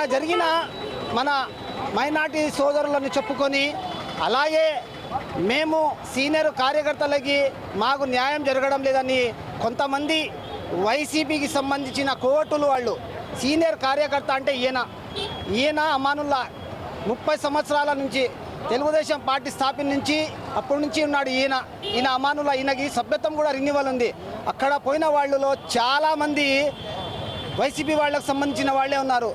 నిన్న జరిగిన మన మైనార్టీ సోదరులను చెప్పుకొని అలాగే మేము సీనియర్ కార్యకర్తలకి మాకు న్యాయం జరగడం లేదని కొంతమంది వైసీపీకి సంబంధించిన కోర్టులు వాళ్ళు సీనియర్ కార్యకర్త అంటే ఈయన. ఈయన అమానుల్లా ముప్పై సంవత్సరాల నుంచి తెలుగుదేశం పార్టీ స్థాపన నుంచి అప్పటి నుంచి ఉన్నాడు ఈయన. ఈయన అమానుల్లా ఈయనకి సభ్యత్వం కూడా రిన్యూవల్ ఉంది. అక్కడ పోయిన వాళ్ళలో చాలామంది వైసీపీ వాళ్ళకు సంబంధించిన వాళ్ళే ఉన్నారు.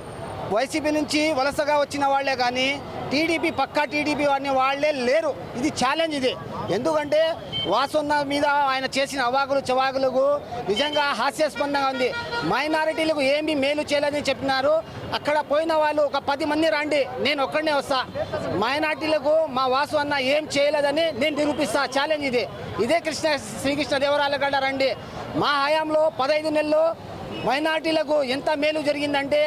వైసీపీ నుంచి వలసగా వచ్చిన వాళ్ళే కానీ టీడీపీ పక్కా టీడీపీ వారిని వాళ్ళే లేరు. ఇది ఛాలెంజ్ ఇది. ఎందుకంటే వాసున్న మీద ఆయన చేసిన అవాకులు చవాకులకు నిజంగా హాస్యాస్పందంగా ఉంది. మైనారిటీలకు ఏమీ మేలు చేయలేదని చెప్పినారు. అక్కడ పోయిన వాళ్ళు ఒక పది మంది రండి నేను ఒక్కడనే వస్తా. మైనార్టీలకు మా వాసు అన్న ఏం చేయలేదని నేను నిరూపిస్తా. ఛాలెంజ్ ఇది. ఇదే కృష్ణ శ్రీకృష్ణ దేవరాయల గడ్డ రండి. మా హయాంలో పదహైదు నెలలు మైనార్టీలకు ఎంత మేలు జరిగిందంటే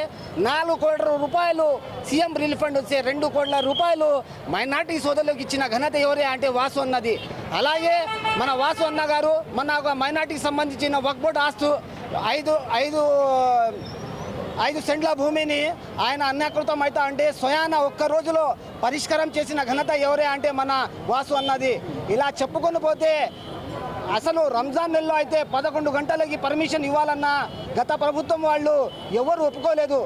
నాలుగు కోట్ల రూపాయలు సీఎం రిలీఫ్ ఫండ్ వచ్చే రెండు కోట్ల రూపాయలు మైనార్టీ సోదరులకు ఇచ్చిన ఘనత ఎవరే అంటే వాసు అన్నది. అలాగే మన వాసు అన్న గారు మన ఒక మైనార్టీకి సంబంధించిన వక్బోర్డ్ ఆస్తు ఐదు ఐదు ఐదు సెంట్ల భూమిని ఆయన అన్యాకృతం అవుతా అంటే స్వయాన ఒక్క రోజులో పరిష్కారం చేసిన ఘనత ఎవరే అంటే మన వాసు అన్నది. ఇలా చెప్పుకొని పోతే అసలు రంజాన్ నెలలో అయితే పదకొండు గంటలకి పర్మిషన్ ఇవ్వాలన్నా గత ప్రభుత్వం వాళ్ళు ఎవరు ఒప్పుకోలేదు.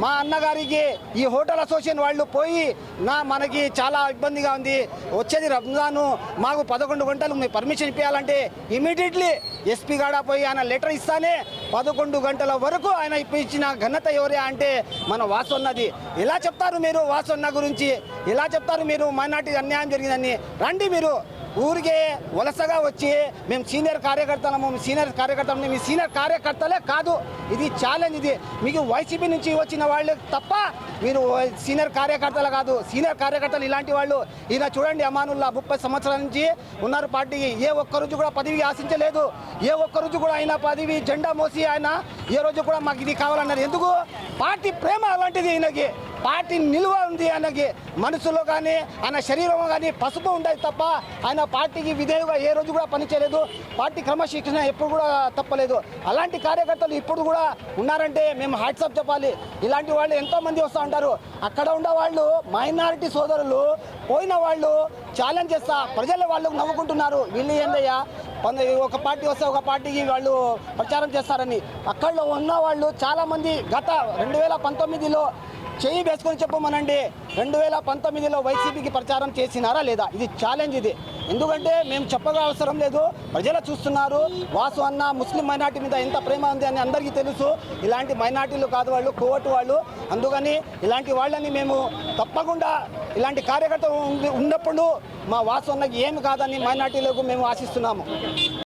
మా అన్నగారికి ఈ హోటల్ అసోసియేషన్ వాళ్ళు పోయి నా మనకి చాలా ఇబ్బందిగా ఉంది. వచ్చేది రంజాను. మాకు పదకొండు గంటలు మీ పర్మిషన్ ఇప్పించాలంటే ఇమీడియట్లీ ఎస్పీ గాడా పోయి ఆయన లెటర్ ఇస్తానే పదకొండు గంటల వరకు ఆయన ఇప్పించిన ఘనత ఎవరే అంటే మన వాసన్నది. ఎలా చెప్తారు మీరు వాసన్న గురించి? ఎలా చెప్తారు మీరు? మైనార్టీ అన్యాయం జరిగిందని. రండి మీరు. ఊరికే వలసగా వచ్చి మేము సీనియర్ కార్యకర్తలము సీనియర్ కార్యకర్తలు మీ సీనియర్ కార్యకర్తలే కాదు. ఇది ఛాలెంజ్ ఇది. మీకు వైసీపీ నుంచి వచ్చిన వాళ్ళు తప్ప మీరు సీనియర్ కార్యకర్తలు కాదు. సీనియర్ కార్యకర్తలు ఇలాంటి వాళ్ళు. ఈయన చూడండి అమానుల్లా ముప్పై సంవత్సరాల నుంచి ఉన్నారు పార్టీకి ఏ ఒక్క రోజు కూడా పదవి ఆశించలేదు. ఏ ఒక్క రోజు కూడా ఆయన పదవి జెండా మోసి ఆయన ఏ రోజు కూడా మాకు ఇది కావాలన్నారు. ఎందుకు? పార్టీ ప్రేమ అలాంటిది ఈయనకి. పార్టీ నిలువ ఉంది ఆయనకి మనసులో కానీ ఆయన శరీరంలో కానీ పసుపు ఉండేది తప్ప ఆయన పార్టీకి విధేయుగా ఏ రోజు కూడా పనిచేయలేదు. పార్టీ క్రమశిక్షణ ఎప్పుడు కూడా తప్పలేదు. అలాంటి కార్యకర్తలు ఇప్పుడు కూడా ఉన్నారంటే మేము హాట్సాప్ చెప్పాలి. ఇలాంటి వాళ్ళు ఎంతోమంది వస్తూ ఉంటారు. అక్కడ ఉన్న వాళ్ళు మైనారిటీ సోదరులు పోయిన వాళ్ళు ఛాలెంజ్ చేస్తా ప్రజలు వాళ్ళు నవ్వుకుంటున్నారు. వీళ్ళు ఏందయ్యా? కొంత ఒక పార్టీ వస్తే ఒక పార్టీకి వాళ్ళు ప్రచారం చేస్తారని. అక్కడ ఉన్న వాళ్ళు చాలామంది గత రెండు వేల పంతొమ్మిదిలో చేయి వేసుకొని చెప్పమనండి. రెండు వేల పంతొమ్మిదిలో వైసీపీకి ప్రచారం చేసినారా లేదా? ఇది ఛాలెంజ్ ఇది. ఎందుకంటే మేము చెప్పగా అవసరం లేదు. ప్రజలు చూస్తున్నారు. వాసు అన్న ముస్లిం మైనార్టీ మీద ఎంత ప్రేమ ఉంది అని అందరికీ తెలుసు. ఇలాంటి మైనార్టీలు కాదు వాళ్ళు కోవటు వాళ్ళు. అందుకని ఇలాంటి వాళ్ళని మేము తప్పకుండా ఇలాంటి కార్యకర్త ఉన్నప్పుడు మా వాసు అన్నకి ఏమి కాదని మైనార్టీలకు మేము ఆశిస్తున్నాము.